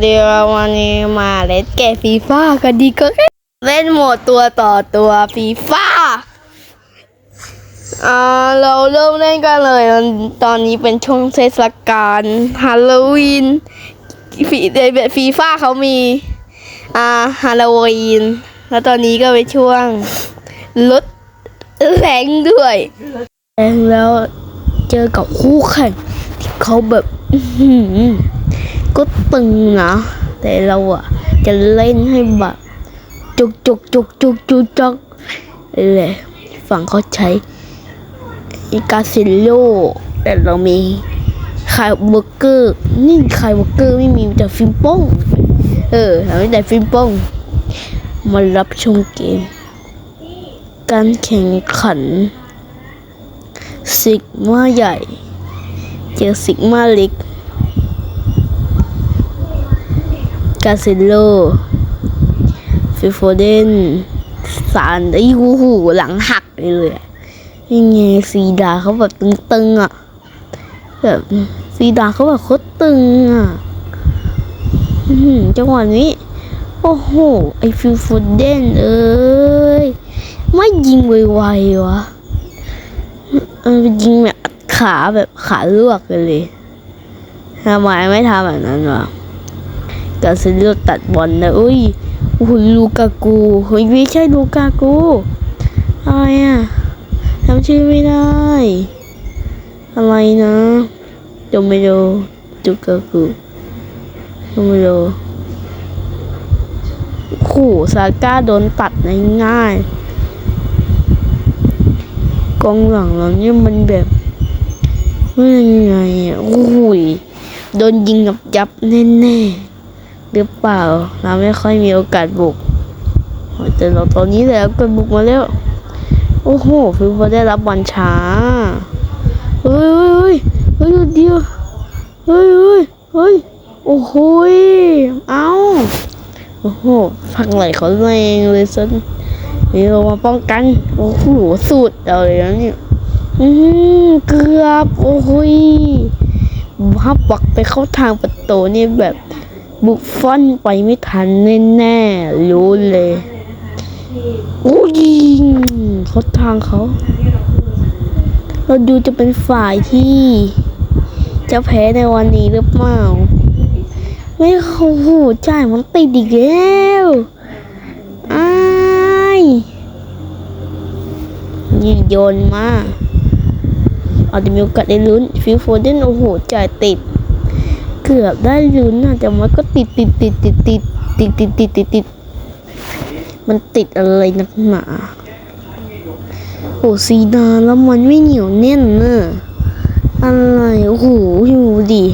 เดี๋ยววันนี้มาเล่นเกมฟีฟ่ากันดีก็เล่นโหมดตัวต่อตัวฟีฟ่าอ่าเราเริ่มเล่นกันเลย ตอนนี้เป็นช่วงเทศกาลฮาโลวีนฟีเดบฟีฟ่าเขามีอ่าฮาโลวีนแล้วตอนนี้ก็เป็นช่วงลดแรงด้วยแรงแล้วเจอกับคู่แข่งที่เขาแบบ ก็ตึงนะแต่เราอะจะเล่นให้แบบจุกจุกจุกจุกจุกจุกเลยฝั่งเขาใช้อีกาซิโลแต่เรามีไข่เบอร์เกอร์นี่ไข่เบอร์เกอร์ไม่มีแต่ฟิล์มโป้งเออเราไม่แต่ฟิล์มโป้งมารับชมเกม การแข่งขันซิกมาใหญ่ เจอซิกมาเล็ก กาเซโลฟิโฟเดนสารไอ้หูหูหลังหักเลยยังไงซีดาเขาแบบตึงๆอะแบบซีดาเขาแบบโคตรตึงอะจังหวะนี้ โอ้โห ไอฟิลโฟเดนเอ้ย ไม่ยิงไวๆวะเออยิงแบบขาแบบขาลวกเลยทำไมไม่ทำแบบนั้นวะ กาซิโลตัดบอลนะอุ้ยโอ้โหลูกากูเฮ้ยไม่ใช่ลูกากูอะไรอะจำชื่อไม่ได้ อะไรนะจงไม่รู้ลูกากูจงไม่รู้ขู่ซาก้าโดนตัดง่ายกองหลังเราเนี่ยมันแบบว่ายังไงอะโอ้ยโดนยิงกับยับแน่ๆ หรือเปล่า เราไม่ค่อยมีโอกาสบุกแต่เราตอนนี้แล้วก็บุกมาแล้ว โอ้โหฟิวได้รับบอลช้าเฮ้ยเฮ้ยเฮ้ยเดียวเฮ้ยเฮ้ยเฮ้ยโอ้โหเอาโอ้โหพักไหลเขาแรงเลยซะนี่เรามาป้องกัน โอ้โหสุดเอาเลยนะเนี่ยอืมเกือบ โอ้โหยถ้าปักไปเข้าทางประตูนี่แบบ บุกฟอนไปไม่ทันแน่ๆรู้เลยโอ้ยิงเขาทางเขา เราดูจะเป็นฝ่ายที่ จะแพ้ในวันนี้หรือเปล่า ไม่เขาโหจ่ายมันติดอีกแล้วอ้ายยิงโยนมาอาจจะมีโอกาสได้ลุ้นฟิลโฟเดนโอ้โหจ่ายติด เกือบได้ลุ้นนะแต่มันก็ติดติดติดติดติดติดติดติดติดติดมันติดอะไรนักหนาโอ้ซีดาแล้วมันไม่เหนียวแน่นเนอะอะไรโอ้โหอยู่ดิ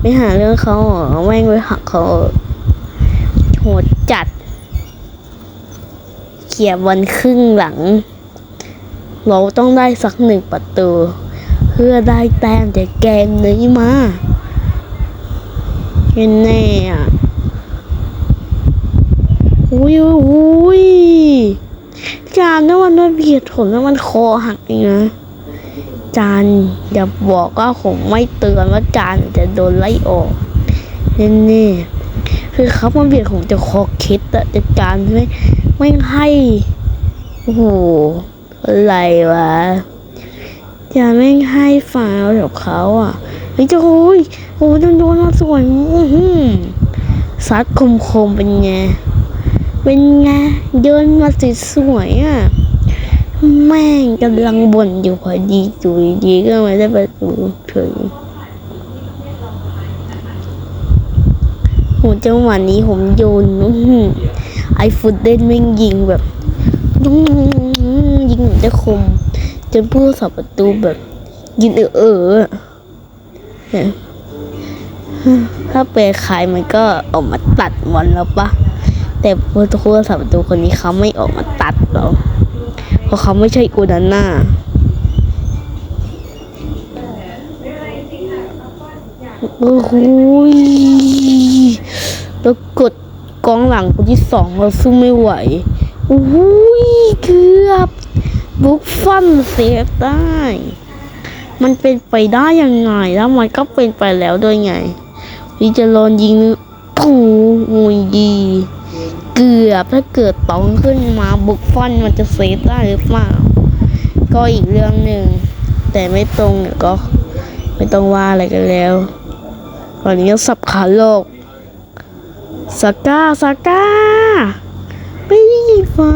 ไม่หาเรื่องเขาเหรอแม่งไปหักเขาโหดจัดเขียบวันครึ่งหลัง เราต้องได้สักหนึ่งประตู เพื่อได้แต้มจากเกมนี้มา แน่ๆอะอุ้ยอุ้ยจานนั้นมันเบียดผมแล้วมันคอหักเองนะจานอย่าบอกว่าผมไม่เตือนว่าจานจะโดนไล่ออกแน่ๆคือเขามาเบียดผมจะคอเคล็ดอะแต่จานไม่ไม่ให้โอ้โหอะไรวะจานไม่ให้ฟาวกับเขาอะ เฮ้ยจะโอ้ยโอ้ยโดนโดนมาสวยอือหือซัดคมคมๆเป็นไง เป็นไงเดินมาสสวยอะ แม่งกำลังบ่นอยู่พอดีจุยดีก็ไม่ได้ประตูถึงโหจังหวะนี้ผมโยนอื้อหือไอฟุตเด่นแม่งยิงแบบยิงเหมือนจะคมจนผู้สับประตูแบบ ยิงเออเออ ถ้าเปรย์ขายมันก็ออกมาตัดบอลแล้วปะแต่ผู้คู่สาประตูคนนี้เขาไม่ออกมาตัดเราเพราะเขาไม่ใช่อูดาน่าโอ้โหแล้วกดกองหลังคนที่สองเราสู้ไม่ไหวโอ้โหยเกือบบุกฟันเซฟได้ มันเป็นไปได้ยังไงแล้วมันก็เป็นไปแล้วด้วยไงวิจารณ์ยิงถูงุยดีเกือบถ้าเกิดตองขึ้นมาบุกฟอนมันจะเซฟได้หรือเปล่า ก็อีกเรื่องหนึ่ง แต่ไม่ตรงเนี่ยก็ไม่ต้องว่าอะไรกันแล้ววันนี้สับขาโลกสก้าสก้าไม่ได้ยินฟ้า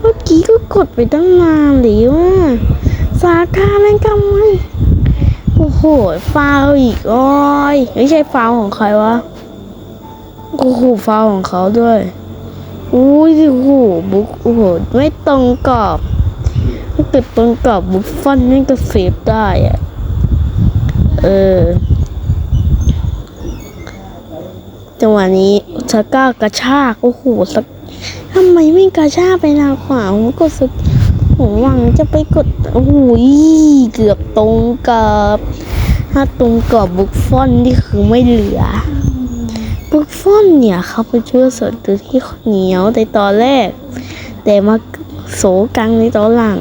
เมื่อกี้ก็กดไปตั้งนานหรือว่า สาก้าแม่งกำไมโอ้โหฟาวอีกอ้ยไม่ใช่ฟาวของใครวะโอ้โหฟาวของเขาด้วยอุ้ยโอ้โหบุ๊กโอ้โหไม่ตรงกรอบถ้าเกิดตรงกรอบบุฟฟอนนี่ก็เซฟได้อะเออจังหวะนี้สก้ากระชากโอ้โหสักทำไมไม่กระชากไปทางขวาผมกดสุด ผมหวังจะไปกด โอ้โหเกือบตรงกับถ้าตรงกับบุกฟอนนี่คือไม่เหลือ บุกฟอนเนี่ยเขาไปช่วยสดตัวที่เหนียวในตอนแรก แต่มาโสกังในตอนหลัง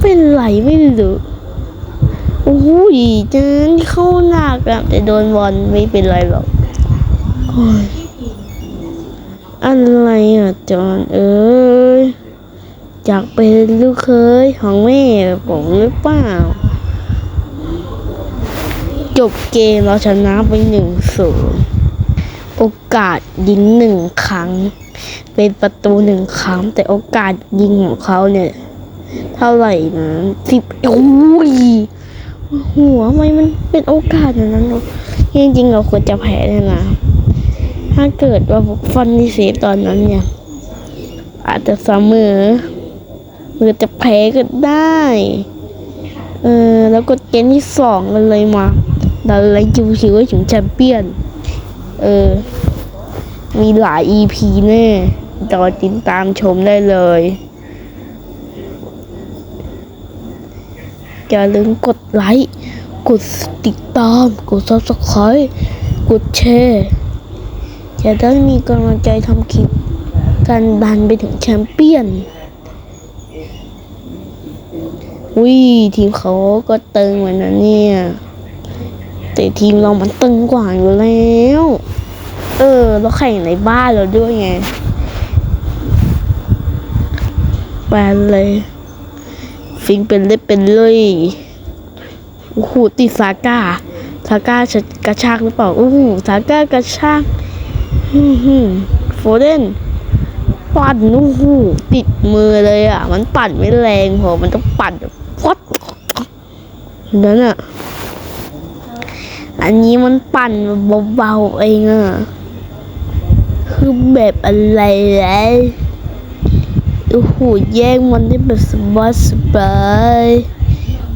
เป็นไรไม่รู้โอ้โหเจนเข้าหนักอะแต่โดนบอลไม่เป็นไรหรอกโอ้ยอะไรอะจอนเอ้ย อยากเป็นลูกเคยของแม่ผมหรือเปล่า จบเกมเราชนะไปหนึ่งศูนย์โอกาสยิงหนึ่งครั้ง เป็นประตูหนึ่งครั้ง แต่โอกาสยิงของเขาเนี่ย เท่าไหร่นะสิบโอ้ยหัวทำไมมันเป็นโอกาสอย่างนั้นเนอะจริงๆเราควรจะแพ้เนี่ยนะ ถ้าเกิดว่าบุกฟอนที่เซฟตอนนั้นเนี่ย อาจจะเสมอ หรือจะแพ้ก็ได้ เออ แล้วก็เกมที่สองกันเลยมาดันไลชิวๆให้ถึงแชมเปี้ยน เออ มีหลาย EP แน่รอติดตามชมได้เลยอย่าลืมกดไลค์ กดติดตาม กด subscribe กดแชร์จะได้มีกำลังใจทำคลิปการดันไปถึงแชมเปี้ยน วิทีมเขาก็ตึงเหมือนนั้นเนี่ย แต่ทีมเรามันตึงกว่าอยู่แล้ว เออเราแข่งในบ้านเราด้วยไงแปลเลย ฟิงเป็นเล็บเป็นเลยโอ้โหติดซาก้าซาก้ากระชากหรือเปล่าโอ้โหซาก้ากระชากอือหือโฟเดนปั่นโอ้โหติดมือเลยอะ มันปั่นไม่แรงพอมันต้องปั่นแบบ นั่นอะอันนี้มันปั่นเบาๆเองอะคือแบบอะไรเลยโอ้โหแย่งมันได้แบบสบายสบาย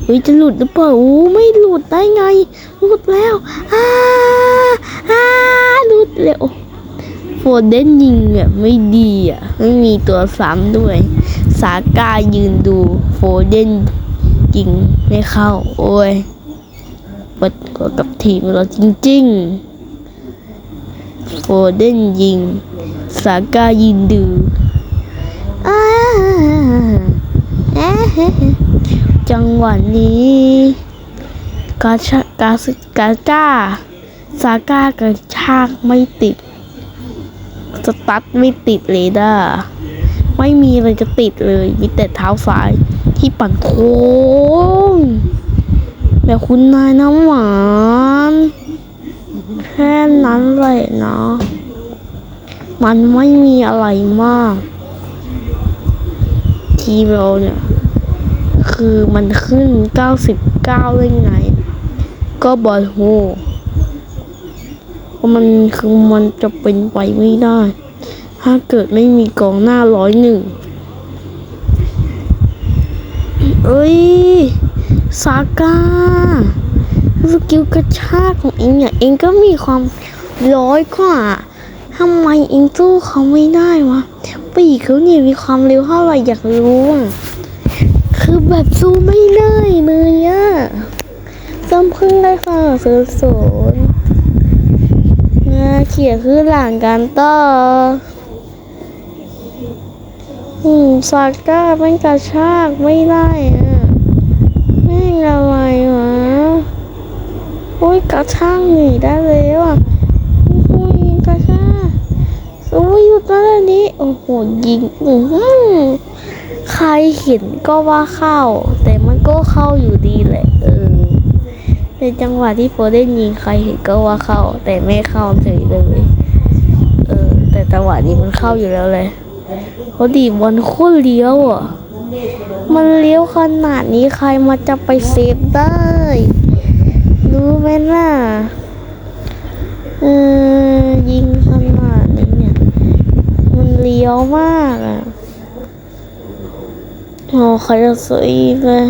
เฮ้ยจะหลุดหรือเปล่าโอ้ไม่หลุดได้ไง หลุดแล้วอ้าอ้าหลุดแล้วโฟเดนยิงอะไม่ดีอะไม่มีตัวซ้ำด้วย สาก้ายืนดูโฟเดน ยิงไม่เข้า โอ้ยปวดกับทีมเราจริงๆโฟเดนยิง สาก้ายินดูจังหวะนี้กาชากาสกาจ้า สาก้ากระชากไม่ติด สตั๊ดไม่ติดเลยด้าไม่มีอะไรจะติดเลย มีแต่เท้าซ้าย ที่ปั่นโค้งแบบคุณนายน้ำหวาน แค่นั้นเลยนะ มันไม่มีอะไรมาก ทีเราเนี่ย คือมันขึ้น 99ได้ไง ก็บอลโฮเพราะมันคือมันจะเป็นไปไม่ได้ ถ้าเกิดไม่มีกองหน้าร้อยหนึ่ง เอ้ยซาก้าสกิลกระชากของเองเนี่ยเองก็มีความร้อยกว่าทำไมเองสู้เขาไม่ได้วะปีกเขาเนี่ยมีความเร็วเท่าไหร่อยากรู้อะคือแบบสู้ไม่ได้เลยอะซ้ำพึ่งได้ค่ะศูนย์ศูนย์เขียนคือหลังการต่อ อืมซาก้าเป็นกระชากไม่ได้อะแม่งอะไรวะโอ้ยกระชากหนีได้แล้วอะอื้อหือันนี้โอ้โหยิงอือหือใครเห็นก็ว่าเข้า แต่มันก็เข้าอยู่ดีแหละเออในจังหวะที่โฟเดนยิงใครเห็นก็ว่าเข้า แต่ไม่เข้าเฉยเลยเออแต่จังหวะนี้มันเข้าอยู่แล้วเลย เขาดีบอลโคตรเลี้ยวอะ มันเลี้ยวขนาดนี้ใครมาจะไปเซฟได้ รู้ไหมล่ะเออยิงขนาดนี้เนี่ย มันเลี้ยวมากอะโอ้ใครจะสวยอีกเลย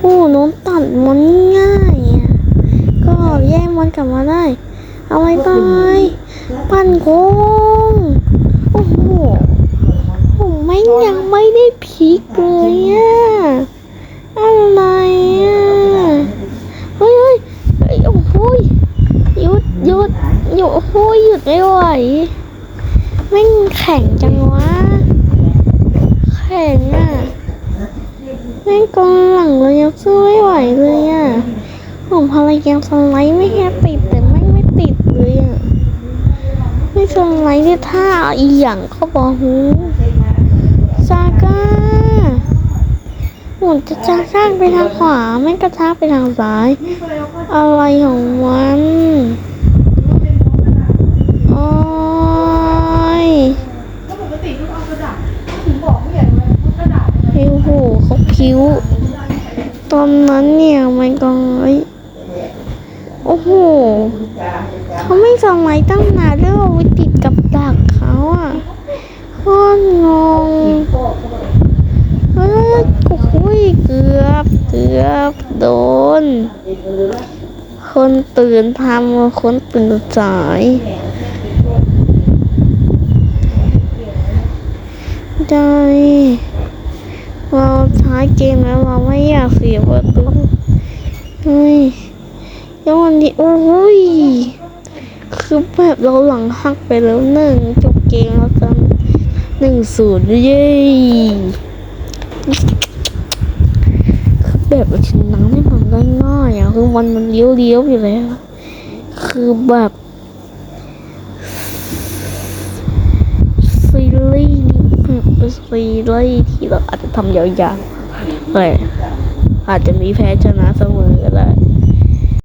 โอ้น้องตัดมันง่ายอะก็แย่งมันกลับมาได้ เอาไว้ไป ปั่นโค้งโอ้โห ผมไม่ยังไม่ได้พลิกเลยอะอะไรอะเฮ้ยเฮ้ยเฮ้ยโอ้โหยหยุดหยุดหยุดโอ้โหยหยุดไม่ไหวแม่งแข็งจังวะแข็งอะแม่งกองหลังเลยยังสู้ไม่ไหวเลยอะผมพยายามสไลด์ไม่แค่ติดแต่ไม่งไม่ติดเลยอะ ไม่สไลด์เนี่ท่าอีหยังเขาบอกหูซาก้าหมุนจะจ้าข้างไปทางขวา ไม่กระชากไปทางซ้าย อะไรของมันโอ้ยก็ปกติเขาเอากระดาษถึงบอกไม่เห็นเลยว่ากระดาษอะไรพิวหูเขาพิวตอนนั้นเนี่ยมันก็โอ้โห เขาไม่สมัยตั้งนานแล้วเอาไว้ติดกับดักเขาอะโคตรงงเฮ้ยโอ้โหเกือบเกือบโดน คนตื่นทำคนตื่นสายได้เราท้ายเกมแล้วเราไม่อยากเสียประตูเฮ้ยแล้ววันนี้โอ้ย คือแบบเราหลังหักไปแล้วหนึ่งจบเกมแล้วกันหนึ่งศูนย์เย้คือแบบชนะไม่มันง่ายอะคือมันมันเลี้ยวเลี้ยวๆอยู่แล้ว คือแบบซีรีส์นี้เป็นซีรีส์ที่เราอาจจะทำยาวๆเลยอาจจะมีแพ้ชนะเสมอก็ได้